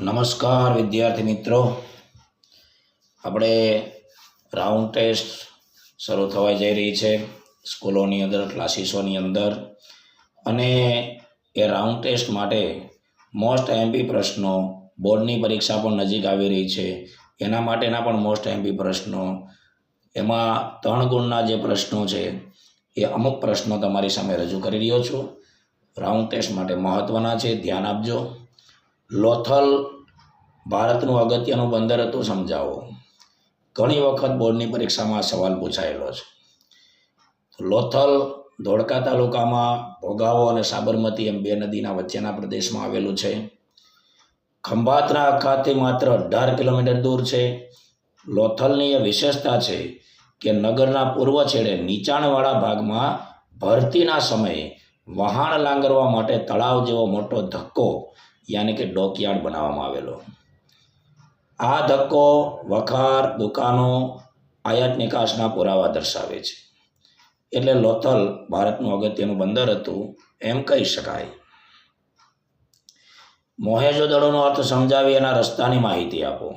નમસ્કાર, વિદ્યાર્થી મિત્રો. આપણે રાઉન્ડ ટેસ્ટ શરૂ થવા જઈ રહી છે સ્કૂલોની અંદર, ક્લાસીસોની અંદર. અને એ રાઉન્ડ ટેસ્ટ માટે મોસ્ટ એમપી પ્રશ્નો બોર્ડની પરીક્ષા પણ નજીક આવી રહી છે. એના માટેના પણ મોસ્ટ એમપી પ્રશ્નો. એમાં ત્રણ ગુણના જે પ્રશ્નો છે, એ અમુક પ્રશ્નો તમારી સામે રજૂ કરી રહ્યો છું. રાઉન્ડ ટેસ્ટ માટે મહત્ત્વના છે, ધ્યાન આપજો. લોથલ ભારતનું અગત્યનું બંદર હતું સમજાવો. ઘણી વખત બોર્ડની પરીક્ષામાં સવાલ પૂછાયેલો છે. લોથલ ધોળકા તાલુકામાં ભોગાવો અને સાબરમતી એમ બે નદીના વચ્ચેના પ્રદેશમાં આવેલું છે. ખંભાતના અખાતથી માત્ર અઢાર કિલોમીટર દૂર છે. લોથલની એ વિશેષતા છે કે નગરના પૂર્વ છેડે નીચાણવાળા ભાગમાં ભરતીના સમયે વહાણ લાંગરવા માટે તળાવ જેવો મોટો ધક્કો યાની કે ડોકયાર્ડ બનાવવામાં આવેલો. આ ધક્કો વખાર, દુકાનો, આયાત નિકાસના પુરાવા દર્શાવે છે. એટલે લોથલ ભારતનું અગત્યનું બંદર હતું, એમ કહી શકાય. મોહેજો દળોનો અર્થ સમજાવી એના રસ્તાની માહિતી આપો.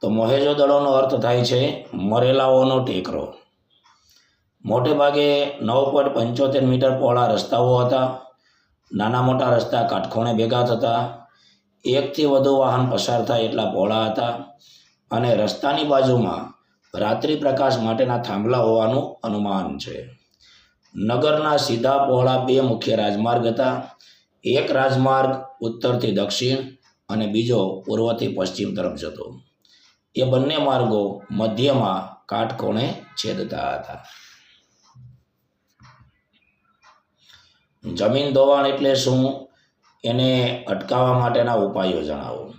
તો મોહેજો દળોનો અર્થ થાય છે મરેલાઓનો ટેકરો. મોટે ભાગે નવ પોઈન્ટ પંચોતેર મીટર પહોળા રસ્તાઓ હતા. નાના મોટા રસ્તા કાટખોણે ભેગા થતા, એકથી વધુ વાહન પસાર થાય એટલા પહોળા હતા અને રસ્તાની બાજુમાં રાત્રિ પ્રકાશ માટેના થાંભલા હોવાનું અનુમાન છે. નગરના સીધા પહોળા બે મુખ્ય રાજમાર્ગ હતા. એક રાજમાર્ગ ઉત્તરથી દક્ષિણ અને બીજો પૂર્વથી પશ્ચિમ તરફ જતો. એ બંને માર્ગો મધ્યમાં કાટખોણે છેદતા હતા. જમીન ધોવાણ એટલે શું? એને અટકાવવા માટેના ઉપાયો જણાવો.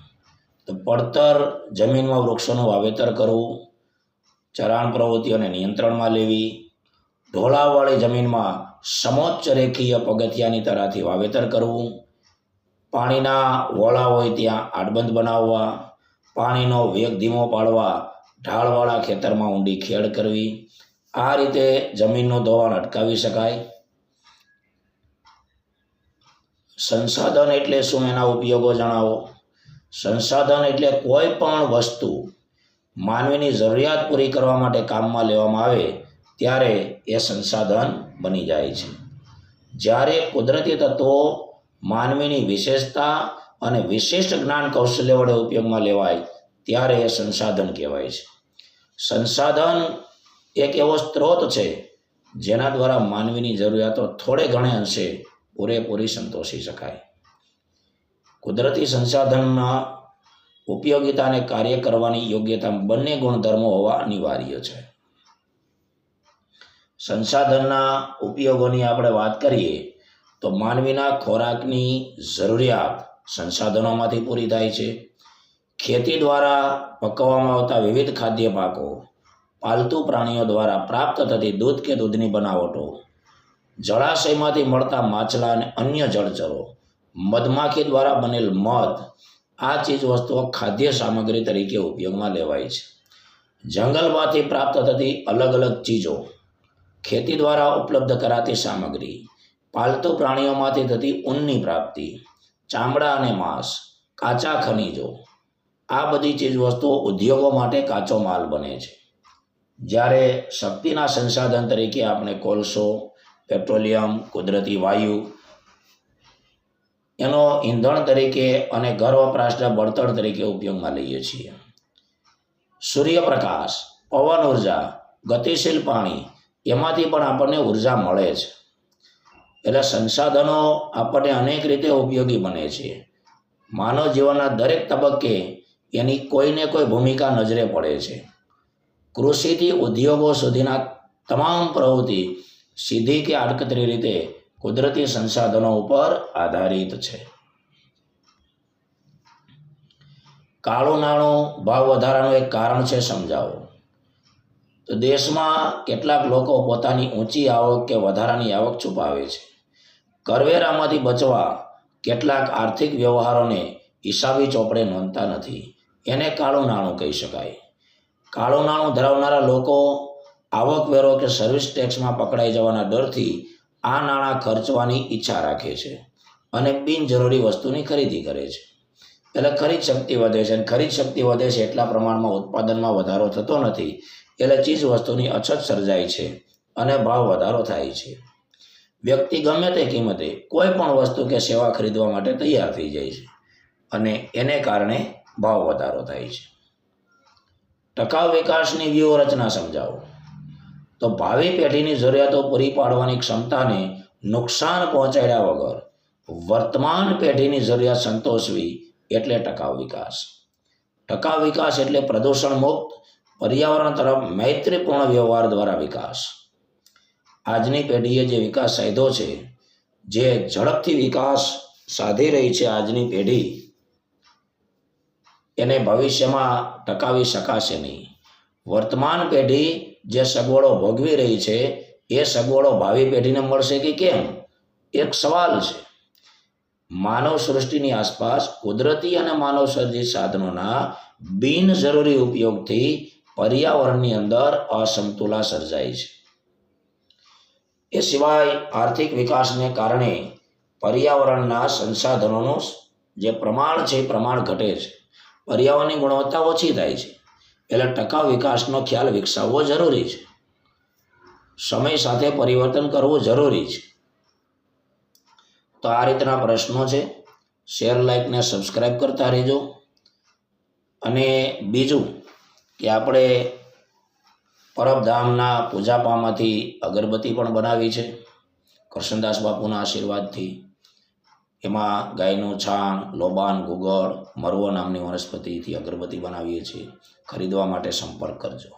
તો પડતર જમીનમાં વૃક્ષોનું વાવેતર કરવું, ચરાણ પ્રવૃત્તિઓને નિયંત્રણમાં લેવી, ઢોળાવવાળી જમીનમાં સમોચ્ચ રેખીય પગથિયાની તરાથી વાવેતર કરવું, પાણીના વોળા હોય ત્યાં આડબંધ બનાવવા, પાણીનો વેગ ધીમો પાડવા, ઢાળવાળા ખેતરમાં ઊંડી ખેડ કરવી. આ રીતે જમીનનું ધોવાણ અટકાવી શકાય. સંસાધન એટલે શું? એના ઉપયોગો જણાવો. સંસાધન એટલે કોઈ પણ વસ્તુ માનવીની જરૂરિયાત પૂરી કરવા માટે કામમાં લેવામાં આવે, ત્યારે એ સંસાધન બની જાય છે. જ્યારે કુદરતી તત્વો માનવીની વિશેષતા અને વિશિષ્ટ જ્ઞાન કૌશલ્ય વડે ઉપયોગમાં લેવાય, ત્યારે એ સંસાધન કહેવાય છે. સંસાધન એક એવો સ્ત્રોત છે, જેના દ્વારા માનવીની જરૂરિયાતો થોડે ઘણે અંશે પૂરેપૂરી સંતોષી શકાય. કુદરતી સંસાધનના ઉપયોગિતા અને કાર્ય કરવાની યોગ્યતા બંને ગુણધર્મો હોવા અનિવાર્ય છે. સંસાધનના ઉપયોગોની આપણે વાત કરીએ, તો માનવીના ખોરાકની જરૂરિયાત સંસાધનોમાંથી પૂરી થાય છે. ખેતી દ્વારા પકવવામાં આવતા વિવિધ ખાદ્ય પાકો પાલતુ પ્રાણીઓ દ્વારા પ્રાપ્ત થતી દૂધ કે દૂધની બનાવટો જળાશયમાંથી મળતા માછલા અને અન્ય જળચરો, મધમાખી દ્વારા બનેલ મધ, આ ચીજવસ્તુઓ ખાદ્ય સામગ્રી તરીકે ઉપયોગમાં લેવાય છે. જંગલમાંથી પ્રાપ્ત થતી અલગ અલગ ચીજો, ખેતી દ્વારા ઉપલબ્ધ કરાતી સામગ્રી, પાલતુ પ્રાણીઓમાંથી થતી ઊનની પ્રાપ્તિ, ચામડા અને માંસ, કાચા ખનિજો, આ બધી ચીજવસ્તુઓ ઉદ્યોગો માટે કાચો માલ બને છે. જ્યારે શક્તિના સંસાધન તરીકે આપણે કોલસો પેટ્રોલિયમ, કુદરતી વાયુ. એનો ઈંધણ તરીકે અને ઘર વપરાશના બળતણ તરીકે ઉપયોગમાં લઈએ છીએ. સૂર્યપ્રકાશ, પવન ઊર્જા, ગતિશીલ પાણી, એમાંથી પણ આપણને ઊર્જા મળે છે. એટલે સંસાધનો આપણને અનેક રીતે ઉપયોગી બને છે. માનવ જીવનના દરેક તબક્કે એની કોઈને કોઈ ભૂમિકા નજરે પડે છે. કૃષિથી ઉદ્યોગો સુધીના તમામ પ્રવૃત્તિ સીધી કે આડકતરી રીતે કુદરતી સંસાધનો ઉપર આધારિત છે. કાળું નાણું ભાવ વધારાનું એક કારણ છે સમજાવો. તો દેશમાં કેટલાક લોકો પોતાની ઊંચી આવક કે વધારાની આવક છુપાવે છે. કરવેરામાંથી બચવા કેટલાક આર્થિક વ્યવહારોને હિસાબી ચોપડે નોંધતા નથી. એને કાળું નાણું કહી શકાય. કાળું નાણું ધરાવનારા લોકો આવકવેરો કે સર્વિસ ટેક્સમાં પકડાઈ જવાના ડરથી આ નાણાં ખર્ચવાની ઈચ્છા રાખે છે અને બિનજરૂરી વસ્તુની ખરીદી કરે છે. એટલે ખરીદ શક્તિ વધે છે અને ખરીદ શક્તિ વધે છે એટલા પ્રમાણમાં ઉત્પાદનમાં વધારો થતો નથી. એટલે ચીજ વસ્તુની અછત સર્જાય છે અને ભાવ વધારો થાય છે. વ્યક્તિ ગમે તે કિંમતે કોઈ પણ વસ્તુ કે સેવા ખરીદવા માટે તૈયાર થઈ જાય છે અને એને કારણે ભાવ વધારો થાય છે. ટકાઉ વિકાસની વ્યૂહરચના સમજાવો. તો ભાવિ પેઢીની જરૂરિયાતો પૂરી પાડવાની ક્ષમતાને નુકસાન પહોંચાડ્યા વગર વર્તમાન પેઢીની જરૂરિયાત સંતોષવી એટલે ટકાઉ વિકાસ. ટકાઉ વિકાસ એટલે પ્રદૂષણ મુક્ત પર્યાવરણ તરફ મૈત્રીપૂર્ણ વ્યવહાર દ્વારા વિકાસ. આજની પેઢીએ જે વિકાસ સાધ્યો છે, જે ઝડપથી વિકાસ સાધી રહી છે આજની પેઢી, એને ભવિષ્યમાં ટકાવી શકાશે નહીં. વર્તમાન પેઢી જે સગવડો ભોગવી રહી છે, એ સગવડો ભાવિ પેઢીને મળશે કે કેમ? એક સવાલ છે. માનવ સૃષ્ટિની આસપાસ કુદરતી અને માનવ સર્જિત સાધનોના બિનજરૂરી ઉપયોગથી પર્યાવરણની અંદર અસમતુલા સર્જાય છે. એ સિવાય આર્થિક વિકાસને કારણે પર્યાવરણના સંસાધનોનું જે પ્રમાણ છે એ પ્રમાણ ઘટે છે. પર્યાવરણની ગુણવત્તા ઓછી થાય છે. એટલે ટકાઉ વિકાસનો ખ્યાલ વિકસાવવો જરૂરી છે. સમય સાથે પરિવર્તન કરવું જરૂરી છે. તો આ રીતના પ્રશ્નો છે. શેર લાઇકને સબસ્ક્રાઇબ કરતા રહેજો. અને બીજું કે આપણે પરબધામના પૂજાપામાંથી અગરબત્તી પણ બનાવી છે. કૃષ્ણદાસ બાપુના આશીર્વાદથી. એમાં ગાયનું છાણ, લોબાન, ગુગળ, મરવો નામની વનસ્પતિથી અગરબત્તી બનાવીએ છીએ. ખરીદવા માટે સંપર્ક કરજો.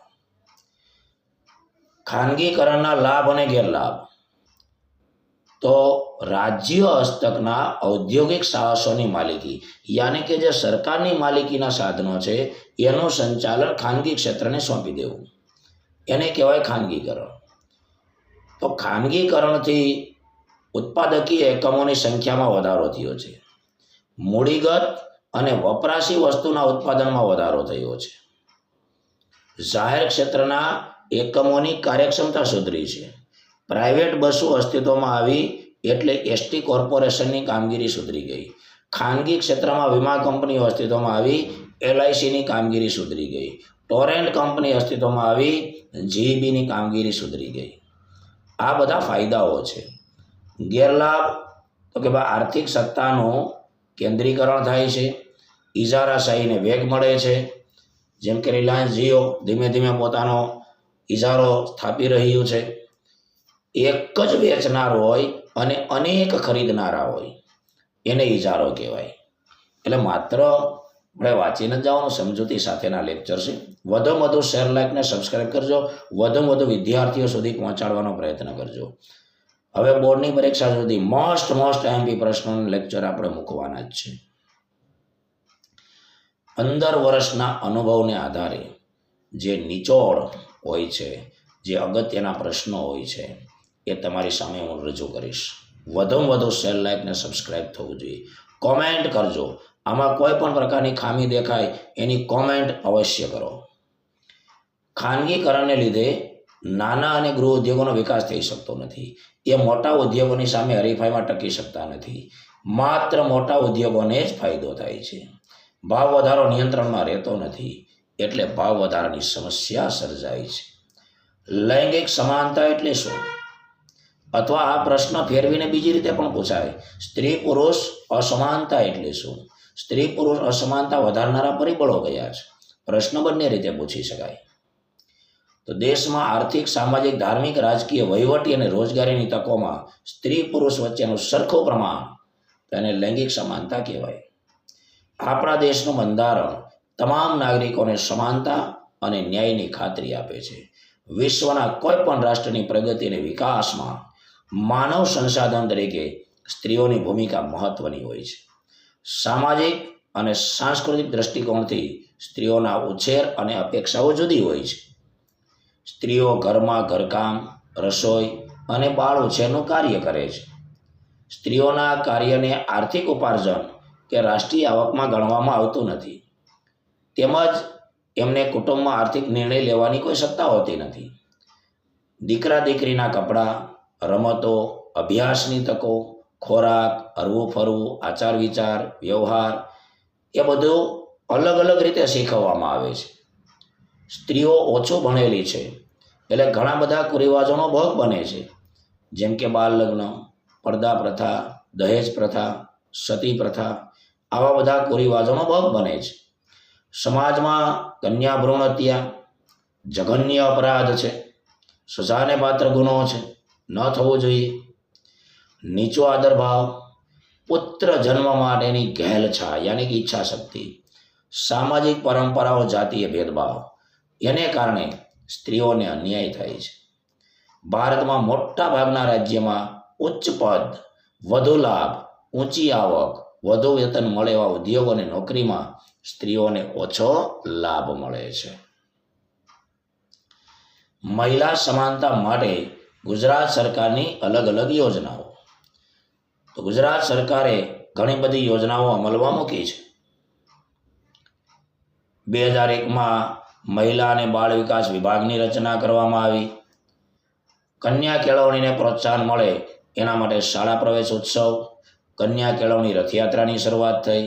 ખાનગીકરણના લાભ અને ગેરલાભ. તો રાજ્ય હસ્તકના ઔદ્યોગિક સાહસોની માલિકી, યાની કે જે સરકારની માલિકીના સાધનો છે, એનું સંચાલન ખાનગી ક્ષેત્રને સોંપી દેવું. એને કહેવાય ખાનગીકરણ. તો ખાનગીકરણથી ઉત્પાદકીય એકમોની સંખ્યામાં વધારો થયો છે. મૂડીગત અને વપરાશી વસ્તુના ઉત્પાદનમાં વધારો થયો છે. જાહેર ક્ષેત્રના એકમોની કાર્યક્ષમતા સુધરી છે. પ્રાઇવેટ બસો અસ્તિત્વમાં આવી એટલે એસટી કોર્પોરેશનની કામગીરી સુધરી ગઈ. ખાનગી ક્ષેત્રમાં વીમા કંપનીઓ અસ્તિત્વમાં આવી, એલઆઈસીની કામગીરી સુધરી ગઈ. ટોરેન્ટ કંપની અસ્તિત્વમાં આવી, જીઈબીની કામગીરી સુધરી ગઈ. આ બધા ફાયદાઓ છે. ગેરલાભ તો કે ભાઈ આર્થિક સત્તાનું કેન્દ્રીકરણ થાય છે. ઇજારાશાહીને વેગ મળે છે. જેમ કે રિલાયન્સ જીઓ ધીમે ધીમે પોતાનો ઇજારો સ્થાપી રહ્યું છે. એક જ વેચનાર હોય અને અનેક ખરીદનારા હોય, એને ઇજારો કહેવાય. એટલે માત્ર આપણે વાંચીને જવાનું, સમજૂતી સાથેના લેક્ચર છે. વધુ વધુ શેર લાઇકને સબસ્ક્રાઇબ કરજો. વધુ વધુ વિદ્યાર્થીઓ સુધી પહોંચાડવાનો પ્રયત્ન કરજો. હવે બોર્ડની પરીક્ષા સુધી મોસ્ટ મોસ્ટ એમપી પ્રશ્નોનું લેક્ચર આપણે મૂકવાના જ છે. પંદર વર્ષના અનુભવને આધારે જે નિચોડ હોય છે, જે અગત્યના પ્રશ્નો હોય છે, એ તમારી સામે હું રજૂ કરીશ. વધુમાં વધુ સેલ લાઇફને સબસ્ક્રાઇબ થવું જોઈએ. કોમેન્ટ કરજો. આમાં કોઈ પણ પ્રકારની ખામી દેખાય, એની કોમેન્ટ અવશ્ય કરો. ખાનગીકરણને લીધે નાના અને ગૃહ ઉદ્યોગોનો વિકાસ થઈ શકતો નથી. એ મોટા ઉદ્યોગોની સામે હરીફાઈમાં ટકી શકતા નથી. માત્ર મોટા ઉદ્યોગોને જ ફાયદો થાય છે. ભાવ વધારો નિયંત્રણમાં રહેતો નથી, એટલે ભાવ વધારાની સમસ્યા સર્જાય છે. લૈંગિક સમાનતા એટલે શું? અથવા આ પ્રશ્ન ફેરવીને બીજી રીતે પણ પૂછાય, સ્ત્રી પુરુષ અસમાનતા એટલે શું? સ્ત્રી પુરુષ અસમાનતા વધારનારા પરિબળો કયા છે? પ્રશ્ન બંને રીતે પૂછી શકાય. તો દેશમાં આર્થિક, સામાજિક, ધાર્મિક, રાજકીય વહીવટી અને રોજગારીની તકોમાં સ્ત્રી પુરુષ વચ્ચેનું સરખું પ્રમાણ, તેને લૈંગિક સમાનતા કહેવાય. આપણા દેશનું બંધારણ તમામ નાગરિકોને સમાનતા અને ન્યાયની ખાતરી આપે છે. વિશ્વના કોઈ પણ રાષ્ટ્રની પ્રગતિ અને વિકાસમાં માનવ સંસાધન તરીકે સ્ત્રીઓની ભૂમિકા મહત્વની હોય છે. સામાજિક અને સાંસ્કૃતિક દ્રષ્ટિકોણથી સ્ત્રીઓના ઉછેર અને અપેક્ષાઓ જુદી હોય છે. સ્ત્રીઓ ઘરમાં ઘરકામ, રસોઈ અને બાળ ઉછેરનું કાર્ય કરે છે. સ્ત્રીઓના કાર્યને આર્થિક ઉપાર્જન કે રાષ્ટ્રીય આવકમાં ગણવામાં આવતું નથી. તેમજ એમને કુટુંબમાં આર્થિક નિર્ણય લેવાની કોઈ સત્તા હોતી નથી. દીકરા દીકરીના કપડાં, રમતો, અભ્યાસની તકો, ખોરાક, હરવું ફરવું, આચાર વિચાર, વ્યવહાર, એ બધું અલગ અલગ રીતે શીખવવામાં આવે છે. સ્ત્રીઓ ઓછું ભણેલી છે, એટલે ઘણા બધા કુરિવાજોનો ભોગ બને છે. જેમ કે બાળ લગ્ન પડદા પ્રથા, દહેજ પ્રથા, સતી પ્રથા આવા બધા કુરિવાજોનો ભોગ બને છે. સમાજમાં કન્યા ભ્રૂણ હત્યા, જઘન્ય અપરાધ છે, સજાને પાત્ર ગુનો છે, ન થવો જોઈએ. નીચો આદરભાવ પુત્ર જન્મ માટેની ઘેલછા યાની કે ઈચ્છા શક્તિ, સામાજિક પરંપરાઓ, જાતીય ભેદભાવ, એને કારણે સ્ત્રીઓને અન્યાય થાય છે. ભારતમાં મોટા ભાગના રાજ્યમાં ઉચ્ચ પદ, વધુ લાભ, ઊંચી આવક વધુ વેતન મળે એવા ઉદ્યોગ અને નોકરીમાં સ્ત્રીઓને ઓછો લાભ મળે છે. મહિલા સમાનતા માટે ગુજરાત સરકારની અલગ અલગ યોજનાઓ. તો ગુજરાત સરકારે ઘણી બધી યોજનાઓ અમલમાં મૂકી છે. બે હજાર એકમાં મહિલા અને બાળ વિકાસ વિભાગની રચના કરવામાં આવી. કન્યા કેળવણીને પ્રોત્સાહન મળે એના માટે શાળા પ્રવેશ ઉત્સવ. કન્યા કેળવણી રથયાત્રાની શરૂઆત થઈ.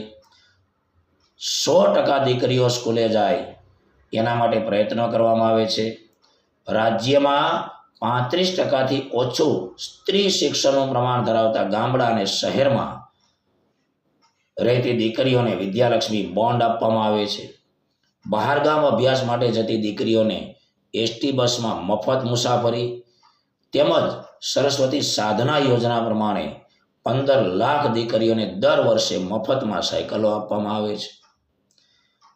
સો ટકા દીકરીઓ સ્કૂલે જાય, એના માટે પ્રયત્નો કરવામાં આવે છે. રાજ્યમાં પાંત્રીસ ટકાથી ઓછું સ્ત્રી શિક્ષણનું પ્રમાણ ધરાવતા ગામડા અને શહેરમાં રહેતી દીકરીઓને વિદ્યાલક્ષ્મી બોન્ડ આપવામાં આવે છે. બહારગામ અભ્યાસ માટે જતી દીકરીઓને એસટી બસમાં મફત મુસાફરી તેમજ સરસ્વતી સાધના યોજના પ્રમાણે પંદર લાખ દીકરીઓને દર વર્ષે મફતમાં સાયકલો આપવામાં આવે છે.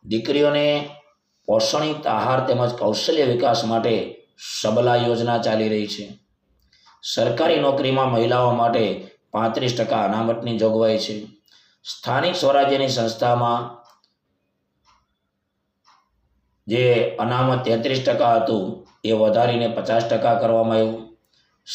દીકરીઓને પોષણયુક્ત આહાર તેમજ કૌશલ્ય વિકાસ માટે સબલા યોજના ચાલી રહી છે. સરકારી નોકરીમાં મહિલાઓ માટે પાંત્રીસ ટકા અનામતની જોગવાઈ છે. સ્થાનિક સ્વરાજ્યની સંસ્થામાં જે અનામત તેત્રીસ ટકા હતું, એ વધારીને પચાસ ટકા કરવામાં આવ્યું.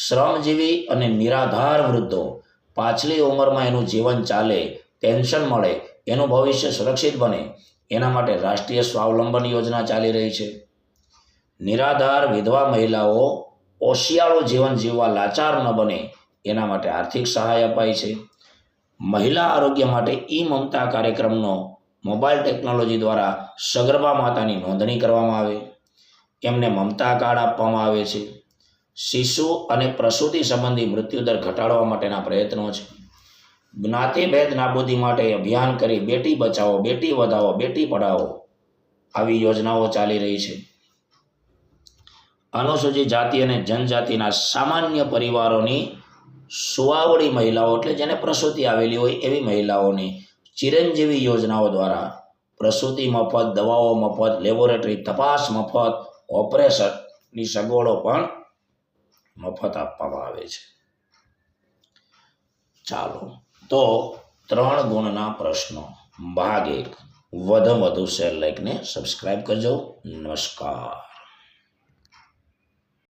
શ્રમજીવી અને નિરાધાર વૃદ્ધો પાછલી ઉંમરમાં એનું જીવન ચાલે, પેન્શન મળે, એનું ભવિષ્ય સુરક્ષિત બને, એના માટે રાષ્ટ્રીય સ્વાવલંબન યોજના ચાલી રહી છે. નિરાધાર વિધવા મહિલાઓ ઓશિયાળો જીવન જીવવા લાચાર ન બને, એના માટે આર્થિક સહાય અપાય છે. મહિલા આરોગ્ય માટે ઈ મમતા કાર્યક્રમનો મોબાઈલ ટેકનોલોજી દ્વારા સગર્ભા માતાની નોંધણી કરવામાં આવે. એમને મમતા કાર્ડ આપવામાં આવે છે. શિશુ અને પ્રસૂતિ સંબંધી મૃત્યુદર ઘટાડવા માટેના પ્રયત્નો છે. જ્ઞાતિભેદ નાબૂદી માટે અભિયાન કરી બેટી બચાવો, બેટી વધાવો, બેટી પઢાવો આવી યોજનાઓ ચાલી રહી છે. અનુસૂચિત જાતિ અને જનજાતિના સામાન્ય પરિવારોની સુવાવડી મહિલાઓ એટલે જેને પ્રસૂતિ આવેલી હોય એવી મહિલાઓની ચિરંજીવી યોજનાઓ દ્વારા પ્રસૂતિ મફત, દવાઓ મફત, લેબોરેટરી, તપાસ મફત, ઓપરેશનની સગવડો પણ મફત આપવામાં આવે છે. ચાલો, તો ત્રણ ગુણના પ્રશ્નો. ભાગ એક, વધુ વધુ શેર લાઈકને સબસ્ક્રાઈબ કરજો. નમસ્કાર.